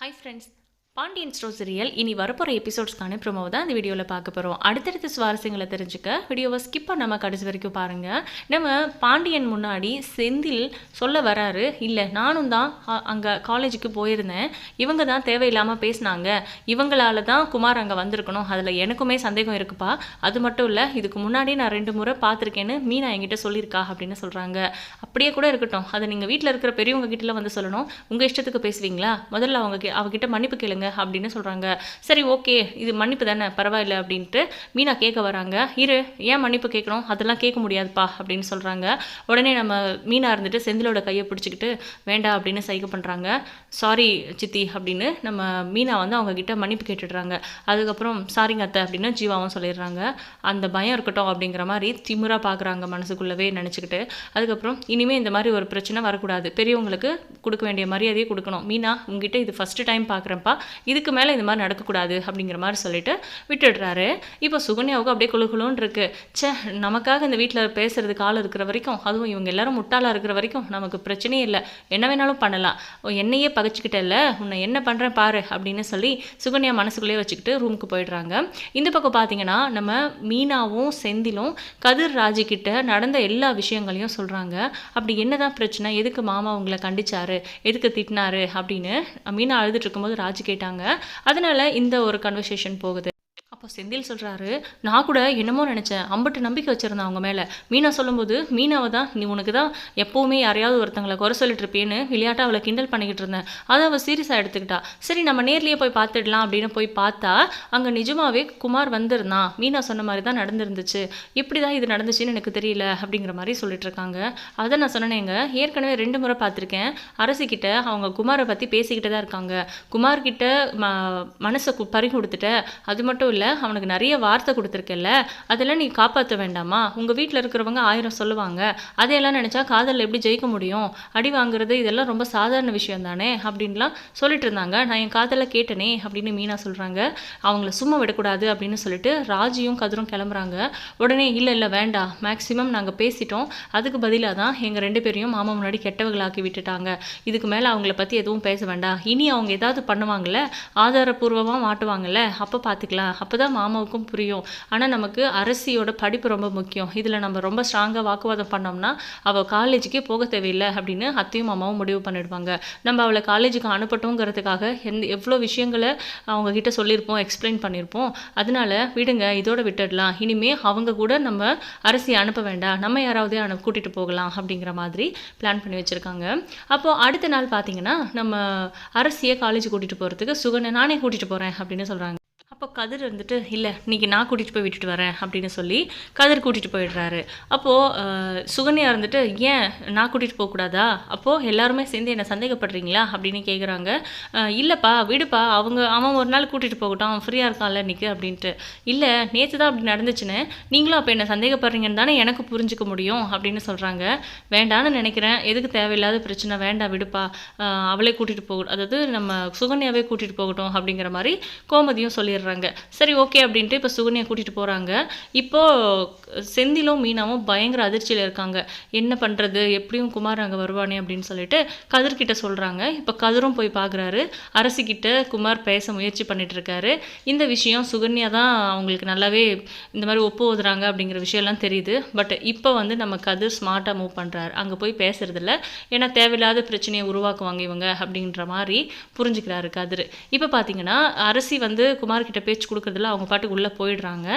Hi friends, Pandian store serial இனி வரப்போகிற எபிசோட்ஸ்க்கான promo தான் இந்த வீடியோவில் பார்க்க போகிறோம் அடுத்தடுத்த சுவாரஸ்யங்களை தெரிஞ்சுக்க வீடியோவை ஸ்கிப் பண்ணாமல் கடைசி வரைக்கும் பாருங்கள் நம்ம பாண்டியன் முன்னாடி செந்தில் சொல்ல வராரு இல்லை நானும் தான் அங்கே காலேஜுக்கு போயிருந்தேன். இவங்க தான் தேவையில்லாமல் பேசினாங்க. இவங்களால தான் குமார் அங்கே வந்திருக்கணும். அதில் எனக்குமே சந்தேகம் இருக்குப்பா. அது மட்டும் இல்லை இதுக்கு முன்னாடி நான் ரெண்டு முறை பார்த்துருக்கேன்னு மீனா என்கிட்ட சொல்லியிருக்கா அப்படின்னு சொல்கிறாங்க அப்படியே கூட இருக்கட்டும். அதை நீங்கள் வீட்டில் இருக்கிற பெரியவங்க கிட்டலாம் வந்து சொல்லணும். உங்கள் இஷ்டத்துக்கு பேசுவீங்களா? முதல்ல அவங்க கி- அவகிட்ட மன்னிப்பு கேளுங்க. அப்படின்னு சொல்கிறாங்க சரி ஓகே இது மன்னிப்பு தானே பரவாயில்ல அப்படின்ட்டு மீனா கேட்க வராங்க. இரு ஏன் மன்னிப்பு கேட்குறோம்? அதெல்லாம் கேட்க முடியாதுப்பா அப்படின்னு சொல்கிறாங்க உடனே நம்ம மீனா இருந்துட்டு செந்திலோட கையை பிடிச்சிக்கிட்டு வேண்டாம் அப்படின்னு சைகை பண்ணுறாங்க சாரி சித்தி அப்படின்னு நம்ம மீனா வந்து அவங்கக்கிட்ட மன்னிப்பு கேட்டுடுறாங்க. அதுக்கப்புறம் சாரிங்க அத்தை அப்படின்னு ஜீவாவும் சொல்லிடுறாங்க. அந்த பயம் இருக்கட்டும் அப்படிங்கிற மாதிரி திமுறாக பார்க்குறாங்க மனசுக்குள்ளவே நினச்சிக்கிட்டு. அதுக்கப்புறம் இனிமேல் இந்த மாதிரி ஒரு பிரச்சனை வரக்கூடாது. பெரியவங்களுக்கு கொடுக்க வேண்டிய மரியாதையை கொடுக்கணும். மீனா உங்ககிட்ட இது ஃபஸ்ட்டு டைம் பார்க்குறேன்ப்பா இதுக்கு மேலே இந்த மாதிரி நடக்கக்கூடாது அப்படிங்கிற மாதிரி சொல்லிட்டு விட்டுடுறாரு. இப்போ சுகன்யாவுக்கு அப்படியே குழுகுலுன்னு இருக்கு. ச்சே நமக்காக இந்த வீட்டில் பேசுறதுக்கு ஆள் இருக்கிற வரைக்கும் அதுவும் இவங்க எல்லாரும் முட்டாளாக இருக்கிற வரைக்கும் நமக்கு பிரச்சனையே இல்லை. என்ன வேணாலும் பண்ணலாம். ஓ, என்னையே பகைச்சிக்கிட்டல உன்னை என்ன பண்ணுறேன் பாரு அப்படின்னு சொல்லி சுகன்யா மனசுக்குள்ளேயே வச்சுக்கிட்டு ரூமுக்கு போயிடுறாங்க. இந்த பக்கம் பார்த்தீங்கன்னா நம்ம மீனாவும் செந்திலும் கதிர் ராஜிக்கிட்ட நடந்த எல்லா விஷயங்களையும் சொல்கிறாங்க அப்படி என்னதான் பிரச்சனை? எதுக்கு மாமா உங்களை கண்டிச்சாரு? எதுக்கு திட்டினாரு? அப்படின்னு மீனா அழுதுட்டு இருக்கும்போது ராஜி கேட்டாங்க அதனால இந்த ஒரு கன்வர்சேஷன் போகுது. அப்போ செந்தில் சொல்கிறாரு நான் கூட என்னமோ நினச்சேன். அம்பட்டு நம்பிக்கை வச்சுருந்தேன் அவங்க மேலே. மீனா சொல்லும்போது மீனாவை தான் நீ உனக்கு தான் எப்போவுமே யாரையாவது ஒருத்தங்களை குறை சொல்லிட்டு இருப்பேன்னு விளையாட்டா அவளை கிண்டல் பண்ணிக்கிட்டு இருந்தேன். அதை அவள் சீரியஸாக எடுத்துக்கிட்டா. சரி நம்ம நேர்லேயே போய் பார்த்துடலாம் அப்படின்னு போய் பார்த்தா அங்கே நிஜமாவே குமார் வந்திருந்தான். மீனா சொன்ன மாதிரி தான் நடந்துருந்துச்சு. இப்படி தான் இது நடந்துச்சுன்னு எனக்கு தெரியல அப்படிங்கிற மாதிரி சொல்லிட்டு இருக்காங்க. அதை நான் சொன்னேங்க. ஏற்கனவே ரெண்டு முறை பார்த்துருக்கேன். அரசிக்கிட்ட அவங்க குமாரை பற்றி பேசிக்கிட்டு தான் இருக்காங்க. குமார்கிட்ட ம மனசை பறி கொடுத்துட்ட அது மட்டும் இல்லை அவனுக்கு நிறைய வார்த்தை கொடுத்துருக்கல அதெல்லாம் நீ காப்பாற்ற வேண்டாமா? உங்கள் வீட்டில் இருக்கிறவங்க ஆயிரம் சொல்லுவாங்க. அதையெல்லாம் நினச்சா காதலில் எப்படி ஜெயிக்க முடியும்? அடி வாங்குறது இதெல்லாம் ரொம்ப சாதாரண விஷயம் தானே? அப்படின்லாம் சொல்லிட்டு இருந்தாங்க. நான் என் காதலை கேட்டனே அப்படின்னு மீனா சொல்கிறாங்க அவங்கள சும்மா விடக்கூடாது அப்படின்னு சொல்லிட்டு ராஜியும் கதிரும் கிளம்புறாங்க. உடனே இல்லை இல்லை வேண்டாம். மேக்ஸிமம் நாங்கள் பேசிட்டோம். அதுக்கு பதிலாக தான் எங்கள் ரெண்டு பேரையும் மாமா முன்னாடி கெட்டவர்களாக்கி விட்டுட்டாங்க. இதுக்கு மேலே அவங்கள பற்றி எதுவும் பேச வேண்டாம். இனி அவங்க ஏதாவது பண்ணுவாங்கல்ல ஆதாரப்பூர்வமாக மாட்டுவாங்கல்ல அப்போ பார்த்துக்கலாம் அப்போ தான் மாமாவுக்கும் புரியும். ஆனால் நமக்கு அரசியோட படிப்பு ரொம்ப முக்கியம். இதில் நம்ம ரொம்ப ஸ்ட்ராங்காக வாக்குவாதம் பண்ணோம்னா அவள் காலேஜுக்கே போக தேவையில்லை அப்படின்னு அத்தையும் மாமாவும் முடிவு பண்ணிடுவாங்க. நம்ம அவளை காலேஜுக்கு அனுப்பட்டோங்கிறதுக்காக எந்த எவ்வளோ விஷயங்களை அவங்க கிட்ட சொல்லியிருப்போம் எக்ஸ்பிளைன் பண்ணியிருப்போம். அதனால விடுங்க இதோட விட்டுடலாம். இனிமே அவங்க கூட நம்ம அரசியை அனுப்ப வேண்டாம். நம்ம யாராவது அனு கூட்டிகிட்டு போகலாம் அப்படிங்கிற மாதிரி பிளான் பண்ணி வச்சுருக்காங்க. அப்போது அடுத்த நாள் பார்த்தீங்கன்னா நம்ம அரசியை காலேஜ் கூட்டிகிட்டு போகிறதுக்கு சுகனை நானே கூட்டிகிட்டு போகிறேன் அப்படின்னு சொல்கிறாங்க அப்போ கதிர் வந்துட்டு இல்லை இன்னைக்கு நான் கூட்டிகிட்டு போய் விட்டுட்டு வரேன் அப்படின்னு சொல்லி கதிர் கூட்டிகிட்டு போயிடுறாரு. அப்போது சுகன்யா இருந்துட்டு ஏன் நான் கூட்டிகிட்டு போகக்கூடாதா அப்போது எல்லாருமே சேர்ந்து என்னை சந்தேகப்படுறீங்களா? அப்படின்னு கேட்குறாங்க இல்லைப்பா விடுப்பா அவங்க அவன் ஒரு நாள் கூட்டிகிட்டு போகட்டும் அவன் ஃப்ரீயாக இருக்கான்ல இன்றைக்கி அப்படின்ட்டு. இல்லை நேற்று தான் அப்படி நடந்துச்சுன்னு நீங்களும் அப்போ என்னை சந்தேகப்படுறீங்கன்னு தானே எனக்கு புரிஞ்சுக்க முடியும் அப்படின்னு சொல்கிறாங்க வேண்டான்னு நினைக்கிறேன் எதுக்கு தேவையில்லாத பிரச்சனை வேண்டாம் விடுப்பா. அவளே கூட்டிகிட்டு போக அதாவது நம்ம சுகன்யாவே கூட்டிகிட்டு போகட்டும் அப்படிங்கிற மாதிரி கோமதியும் சொல்லிடுறாங்க. சரி ஓகே அப்படின்ட்டு இப்போ சுகன்யா கூட்டிகிட்டு போகிறாங்க இப்போது செந்திலும் மீனாவும் பயங்கர அதிர்ச்சியில் இருக்காங்க. என்ன பண்ணுறது எப்படியும் குமார் அங்கே வருவானே அப்படின்னு சொல்லிட்டு கதிர்கிட்ட சொல்கிறாங்க இப்போ கதிரும் போய் பார்க்குறாரு அரசிக்கிட்ட குமார் பேச முயற்சி பண்ணிட்டு இருக்காரு. இந்த விஷயம் சுகன்யா தான் அவங்களுக்கு நல்லாவே இந்த மாதிரி ஒப்பு ஓதுறாங்க அப்படிங்கிற விஷயம்லாம் தெரியுது. பட் இப்போ வந்து நம்ம கதிர் ஸ்மார்ட்டாக மூவ் பண்ணுறாரு அங்கே போய் பேசுறதில்ல. ஏன்னா தேவையில்லாத பிரச்சனையை உருவாக்குவாங்க இவங்க அப்படின்ற மாதிரி புரிஞ்சுக்கிறாரு கதிர். இப்போ பார்த்தீங்கன்னா அரசி வந்து குமார் கிட்ட பேச்சு கொடுக்குறதுல அவங்க பாட்டுக்கு உள்ளே போயிடுறாங்க.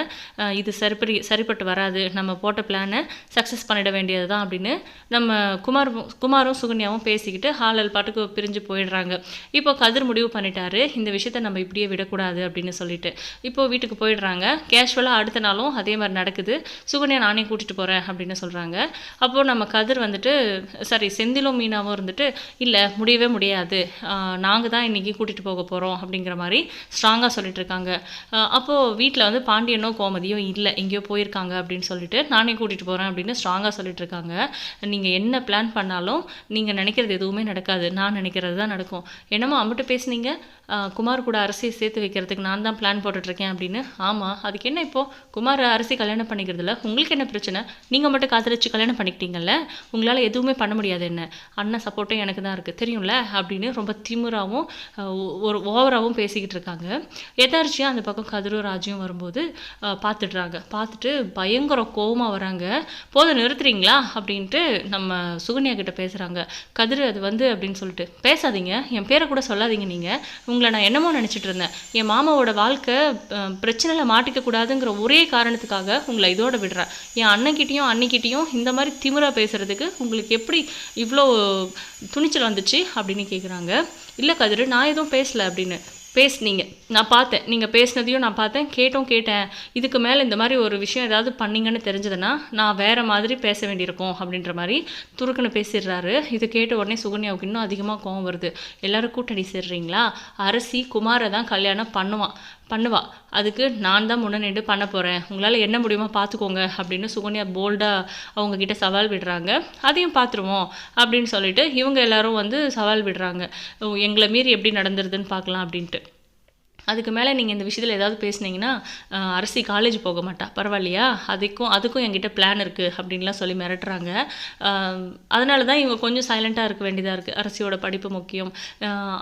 இது சரிப்படி சரிப்பட்டு வராது. நம்ம போட்ட பிளானை சக்ஸஸ் பண்ணிட வேண்டியது தான் அப்படின்னு நம்ம குமார் குமாரும் சுகன்யாவும் பேசிக்கிட்டு ஹாலல் பாட்டுக்கு பிரிஞ்சு போயிடுறாங்க. இப்போ கதிர் முடிவு பண்ணிட்டாரு. இந்த விஷயத்த நம்ம இப்படியே விடக்கூடாது அப்படின்னு சொல்லிட்டு. இப்போ வீட்டுக்கு போயிடுறாங்க. கேஷுவலாக அடுத்த நாளும் அதே மாதிரி நடக்குது. சுகன்யா நானே கூட்டிகிட்டு போகிறேன் அப்படின்னு சொல்கிறாங்க அப்போது நம்ம கதிர் வந்துட்டு சாரி செந்திலும் மீனாவும் இருந்துட்டு இல்லை முடியவே முடியாது. நாங்கள் தான் இன்றைக்கி கூட்டிகிட்டு போக போகிறோம் அப்படிங்கிற மாதிரி ஸ்ட்ராங்காக சொல்லிட்டு இருக்காங்க. அப்போது வீட்டில் வந்து பாண்டியனோ கோமதியோ இல்லை எங்கேயோ போயிருக்காங்க அப்படின்னு சொல்லிட்டு நானே கூட்டிகிட்டு போகிறேன் அப்படின்னு ஸ்ட்ராங்காக சொல்லிட்டு இருக்காங்க நீங்கள் என்ன பிளான் பண்ணாலும் நீங்கள் நினைக்கிறது எதுவுமே நடக்காது. நான் நினைக்கிறது தான் நடக்கும். என்னமோ அம்பிட்டு பேசுனீங்க. குமார் கூட அரசியை சேர்த்து வைக்கிறதுக்கு நான் தான் பிளான் போட்டுட்ருக்கேன் அப்படின்னு. ஆமாம் அதுக்கு என்ன இப்போது குமார் அரிசி கல்யாணம் பண்ணிக்கிறதுல உங்களுக்கு என்ன பிரச்சனை? நீங்கள் மட்டும் காதலிச்சு கல்யாணம் பண்ணிக்கிட்டீங்கல்ல? உங்களால் எதுவுமே பண்ண முடியாது என்ன? அண்ணன் சப்போர்ட்டும் எனக்கு தான் இருக்குது தெரியும்ல? அப்படின்னு ரொம்ப திமுறாகவும் ஒரு ஓவராகவும் பேசிக்கிட்டு இருக்காங்க எதார்ச்சியாக அந்த பக்கம் கதிரும் ராஜியும் வரும்போது பார்த்துடுறாங்க பார்த்துட்டு பயங்கர கோவமாக வராங்க போதும் நிறுத்துறீங்களா? அப்படின்ட்டு நம்ம சுகன்யா கிட்ட பேசுகிறாங்க கதிர் அது வந்து அப்படின்னு சொல்லிட்டு பேசாதீங்க. என் பேரை கூட சொல்லாதீங்க நீங்கள் உங்களை நான் என்னமோ நினச்சிட்டு இருந்தேன். என் மாமாவோட வாழ்க்கை பிரச்சனையில் மாட்டிக்க கூடாதுங்கிற ஒரே காரணத்துக்காக உங்களை இதோட விடுறேன். என் அண்ணன்கிட்டையும் அன்னிக்கிட்டேயும் இந்த மாதிரி திமிரா பேசுகிறதுக்கு உங்களுக்கு எப்படி இவ்வளோ துணிச்சல் வந்துச்சு? அப்படின்னு கேட்குறாங்க இல்லை கதிர் நான் எதுவும் பேசலை அப்படின்னு. பேசுனீங்க. நான் பார்த்தேன். நீங்கள் பேசினதையும் நான் பார்த்தேன். கேட்டோம் கேட்டேன். இதுக்கு மேலே இந்த மாதிரி ஒரு விஷயம் ஏதாவது பண்ணீங்கன்னு தெரிஞ்சதுன்னா நான் வேறு மாதிரி பேச வேண்டியிருக்கும் அப்படின்ற மாதிரி துருக்குன்னு பேசிடுறாரு. இது கேட்ட உடனே சுகன்யாவுக்கு இன்னும் அதிகமாக கோவம் வருது. எல்லோரும் கூட்டணி சேர்றீங்களா? அரசி குமாரை தான் கல்யாணம் பண்ணுவான் பண்ணுவா. அதுக்கு நான் தான் முன்ன நின்று பண்ண போகிறேன் உங்களால் என்ன முடியுமோ பார்த்துக்கோங்க அப்படின்னு சுகன்யா போல்டாக அவங்க கிட்ட சவால் விடுறாங்க. அதையும் பார்த்துருவோம் அப்படின்னு சொல்லிட்டு இவங்க எல்லாரும் வந்து சவால் விடுறாங்க. எங்களை மீறி எப்படி நடந்துருதுன்னு பார்க்கலாம் அப்படின்ட்டு. அதுக்கு மேலே நீங்கள் இந்த விஷயத்தில் ஏதாவது பேசுனீங்கன்னா அரசி காலேஜ் போக மாட்டா. பரவாயில்லையா? அதுக்கும் அதுக்கும் என்கிட்ட பிளான் இருக்குது அப்படின்லாம் சொல்லி மிரட்டுறாங்க. அதனால தான் இவங்க கொஞ்சம் சைலண்ட்டாக இருக்க வேண்டியதாக இருக்குது அரசியோட படிப்பு முக்கியம்.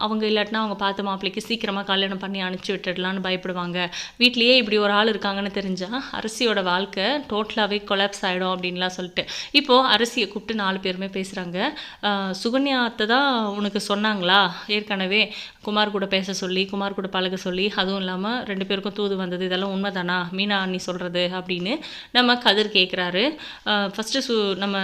அவங்க இல்லாட்டினா அவங்க பார்த்த மாப்பிள்ளைக்கு சீக்கிரமாக கல்யாணம் பண்ணி அனுப்பிச்சி விட்டுடலான்னு பயப்படுவாங்க. வீட்லேயே இப்படி ஒரு ஆள் இருக்காங்கன்னு தெரிஞ்சால் அரசியோட வாழ்க்கை டோட்டலாகவே கொலாப்ஸ் ஆகிடும் அப்படின்லாம் சொல்லிட்டு. இப்போது அரசியை கூப்பிட்டு நாலு பேருமே பேசுகிறாங்க சுகன்யாத்தை தான் உனக்கு சொன்னாங்களா? ஏற்கனவே குமார் கூட பேச சொல்லி குமார் கூட பழக சொல்லி அதுவும் இல்லாமல் ரெண்டு பேருக்கும் தூது வந்தது இதெல்லாம் உண்மைதானா? மீனா அண்ணி சொல்கிறது அப்படின்னு நம்ம கதிர் கேட்குறாரு ஃபஸ்ட்டு சு நம்ம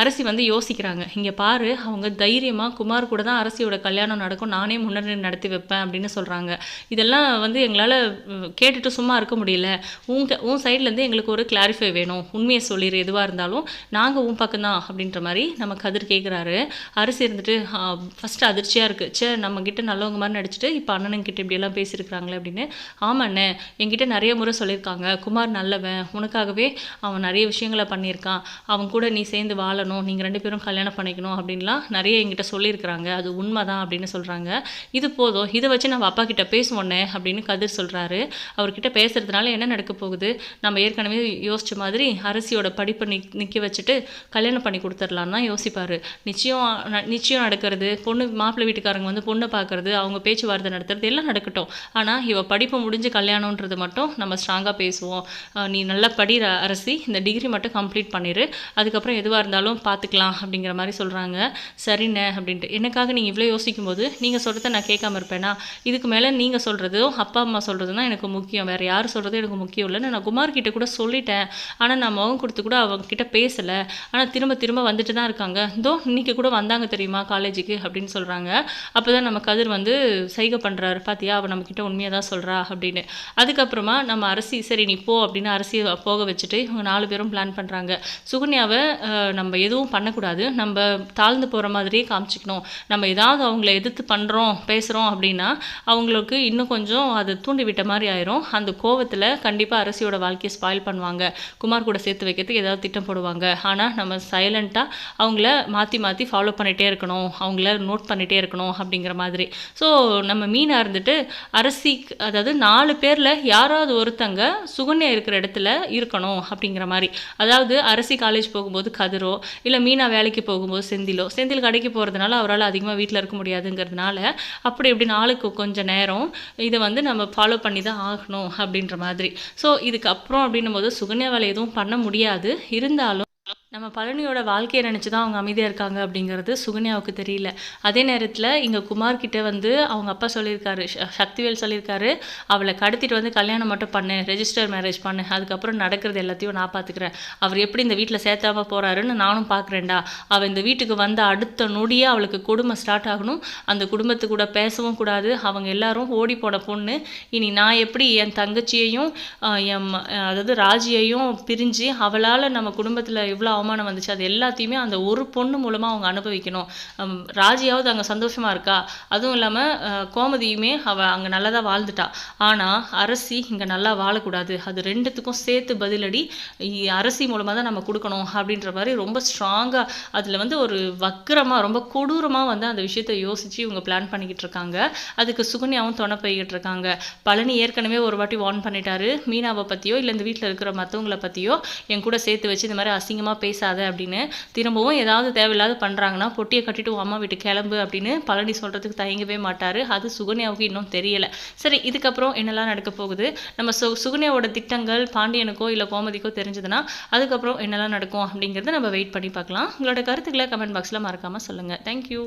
அரசி வந்து யோசிக்கிறாங்க. இங்கே பாரு அவங்க தைரியமாக குமார் கூட தான் அரசியோட கல்யாணம் நடக்கும். நானே முன்னணி நடத்தி வைப்பேன் அப்படின்னு சொல்கிறாங்க இதெல்லாம் வந்து எங்களால் கேட்டுட்டு சும்மா இருக்க முடியல. உங்க உன் சைட்லேருந்து எங்களுக்கு ஒரு கிளாரிஃபை வேணும். உண்மையை சொல்லிடு எதுவாக இருந்தாலும். நாங்கள் உன் பக்கம் தான் அப்படின்ற மாதிரி நம்ம கதிர் கேட்குறாரு அரசி இருந்துட்டு ஃபஸ்ட்டு அதிர்ச்சியாக இருக்குது சே நம்ம கிட்ட நல்லவங்க மாதிரி நடிச்சிட்டு இப்போ அண்ணனுங்கிட்ட இப்படியெல்லாம் பேசியிருக்கிறாங்களே அப்படின்னு. ஆமாண்ணே என்கிட்ட நிறைய முறை சொல்லியிருக்காங்க. குமார் நல்லவன். உனக்காகவே அவன் நிறைய விஷயங்களை பண்ணியிருக்கான். அவன் கூட நீ சேர்ந்து வாழ வாழணும் நீங்கள் ரெண்டு பேரும் கல்யாணம் பண்ணிக்கணும் அப்படின்லாம் நிறைய என்கிட்ட சொல்லியிருக்கிறாங்க. அது உண்மை தான் அப்படின்னு சொல்கிறாங்க இது போதும். இதை வச்சு நம்ம அப்பா கிட்ட பேசுவோன்னே அப்படின்னு கதிர் சொல்கிறாரு அவர்கிட்ட பேசுறதுனால என்ன நடக்க போகுது? நம்ம ஏற்கனவே யோசித்த மாதிரி அரசியோட படிப்பை நிக் நிற்க வச்சுட்டு கல்யாணம் பண்ணி கொடுத்துடலான்னு தான் யோசிப்பார். நிச்சயம் ந- நிச்சயம் நடக்கிறது. பொண்ணு மாப்பிள்ளை வீட்டுக்காரங்க வந்து பொண்ணை பார்க்கறது அவங்க பேச்சுவார்த்தை நடத்துறது எல்லாம் நடக்கட்டும். ஆனால் இவ படிப்பு முடிஞ்சு கல்யாணன்றது மட்டும் நம்ம ஸ்ட்ராங்காக பேசுவோம். நீ நல்லா படி அரசி. இந்த டிகிரி மட்டும் கம்ப்ளீட் பண்ணிடு அதுக்கப்புறம் எதுவாக இருந்தாலும் பார்த்துக்கலாம் அப்படிங்கிற மாதிரி சொல்கிறாங்க சரிண்ணே அப்படின்ட்டு. எனக்காக நீங்கள் இவ்வளோ யோசிக்கும் போது நீங்கள் சொல்கிறத நான் கேட்காம இருப்பேனா? இதுக்கு மேலே நீங்கள் சொல்கிறதும் அப்பா அம்மா சொல்கிறது தான் எனக்கு முக்கியம். வேறு யார் சொல்கிறதும் எனக்கு முக்கியம் இல்லை நான் குமார் கிட்ட கூட சொல்லிட்டேன். ஆனால் நான் முகம் கொடுத்து கூட அவங்க கிட்டே பேசலை. ஆனால் திரும்ப திரும்ப வந்துட்டு தான் இருக்காங்க. இதோ இன்றைக்கி கூட வந்தாங்க தெரியுமா காலேஜுக்கு அப்படின்னு சொல்கிறாங்க அப்போ தான் நம்ம கதிர் வந்து சைகை பண்ணுறாரு பார்த்தியா அவள் நம்மக்கிட்ட உண்மையாக தான் சொல்கிறா அப்படின்னு. அதுக்கப்புறமா நம்ம அரசி சரி நீ போ அப்படின்னு அரசியை போக வச்சுட்டு இவங்க நாலு பேரும் பிளான் பண்ணுறாங்க சுகன்யாவை நம்ம எதுவும் பண்ணக்கூடாது. நம்ம தாழ்ந்து போகிற மாதிரியே காமிச்சிக்கணும். நம்ம ஏதாவது அவங்கள எதிர்த்து பண்ணுறோம் பேசுகிறோம் அப்படின்னா அவங்களுக்கு இன்னும் கொஞ்சம் அது தூண்டி விட்ட மாதிரி ஆயிரும். அந்த கோவத்தில் கண்டிப்பாக அரசியோட வாழ்க்கையை ஸ்பாயில் பண்ணுவாங்க. குமார் கூட சேர்த்து வைக்கிறதுக்கு ஏதாவது திட்டம் போடுவாங்க. ஆனால் நம்ம சைலண்ட்டாக அவங்கள மாற்றி மாற்றி ஃபாலோ பண்ணிகிட்டே இருக்கணும். அவங்கள நோட் பண்ணிகிட்டே இருக்கணும் அப்படிங்கிற மாதிரி. ஸோ நம்ம மீனாக இருந்துட்டு அரசி அதாவது நாலு பேரில் யாராவது ஒருத்தங்க சுகன்யா இருக்கிற இடத்துல இருக்கணும் அப்படிங்கிற மாதிரி. அதாவது அரசி காலேஜ் போகும்போது கதிரோ இல்லை மீனா வேலைக்கு போகும்போது செந்திலோ செந்தில் கடைக்கு போகிறதுனால அவரால் அதிகமாக வீட்டில் இருக்க முடியாதுங்கிறதுனால அப்படி இப்படி நாளுக்கு கொஞ்சம் நேரம் இதை வந்து நம்ம ஃபாலோ பண்ணி தான் ஆகணும் அப்படின்ற மாதிரி. ஸோ இதுக்கப்புறம் அப்படின்னும் போது சுகன்யா வேலை எதுவும் பண்ண முடியாது. இருந்தாலும் நம்ம பழனியோட வாழ்க்கையை நினச்சி தான் அவங்க அமைதியாக இருக்காங்க அப்படிங்கிறது சுகன்யாவுக்கு தெரியல. அதே நேரத்தில் இங்கே குமார்கிட்ட வந்து அவங்க அப்பா சொல்லியிருக்காரு சக்திவேல் சொல்லியிருக்காரு அவளை கடத்திட்டு வந்து கல்யாணம் மட்டும் பண்ணு ரெஜிஸ்டர் மேரேஜ் பண்ணு. அதுக்கப்புறம் நடக்கிறது எல்லாத்தையும் நான் பார்த்துக்கிறேன் அவர் எப்படி இந்த வீட்டில் சேர்த்தாம போகிறாருன்னு நானும் பார்க்குறேன்டா அவள் இந்த வீட்டுக்கு வந்த அடுத்த நொடியே அவளுக்கு குடும்பம் ஸ்டார்ட் ஆகணும். அந்த குடும்பத்து கூட பேசவும் கூடாது. அவங்க எல்லாரும் ஓடி போன பொண்ணு. இனி நான் எப்படி என் தங்கச்சியையும் என் அதாவது ராஜியையும் பிரிஞ்சு அவளால் நம்ம குடும்பத்தில் இவ்வளோ அவமானம் வந்துச்சு. அது எல்லாத்தையுமே அந்த ஒரு பொண்ணு மூலமாக அவங்க அனுபவிக்கணும். ராஜியாவது அங்கே சந்தோஷமாக இருக்கா? அதுவும் இல்லாமல் கோமதியுமே அவள் அங்கே நல்லா தான் வாழ்ந்துட்டா. ஆனால் அரசி இங்கே நல்லா வாழக்கூடாது. அது ரெண்டுத்துக்கும் சேர்த்து பதிலடி அரசி மூலமாக தான் நம்ம கொடுக்கணும் அப்படின்ற மாதிரி ரொம்ப ஸ்ட்ராங்காக அதில் வந்து ஒரு வக்கரமாக ரொம்ப கொடூரமாக வந்து அந்த விஷயத்தை யோசித்து இவங்க பிளான் பண்ணிக்கிட்டு இருக்காங்க. அதுக்கு சுகன்யாவும் துணை போய்கிட்டு இருக்காங்க. பழனி ஏற்கனவே ஒரு வாட்டி வார்ன் பண்ணிட்டாரு. மீனாவை பற்றியோ இல்லை இந்த வீட்டில் இருக்கிற மற்றவங்கள பற்றியோ என் கூட சேர்த்து வச்சு இந்த மாதிரி அசிங்கமாக பேசாத அப்படின்னு திரும்பவும் ஏதாவது தேவையில்லாத பண்ணுறாங்கன்னா பொட்டியை கட்டிட்டு அம்மா வீட்டுக்கு கிளம்பு அப்படின்னு பழனி சொல்கிறதுக்கு தயங்கவே மாட்டார். அது சுகன்யாவுக்கு இன்னும் தெரியலை. சரி இதுக்கப்புறம் என்னெல்லாம் நடக்க போகுது? நம்ம சு சுகன்யாவோட திட்டங்கள் பாண்டியனுக்கோ இல்லை கோமதிக்கோ தெரிஞ்சதுன்னா அதுக்கப்புறம் என்னெல்லாம் நடக்கும் அப்படிங்கிறத நம்ம வெயிட் பண்ணி பார்க்கலாம். உங்களோட கருத்துக்களை கமெண்ட் பாக்ஸில் மறக்காமல் சொல்லுங்கள் தேங்க்யூ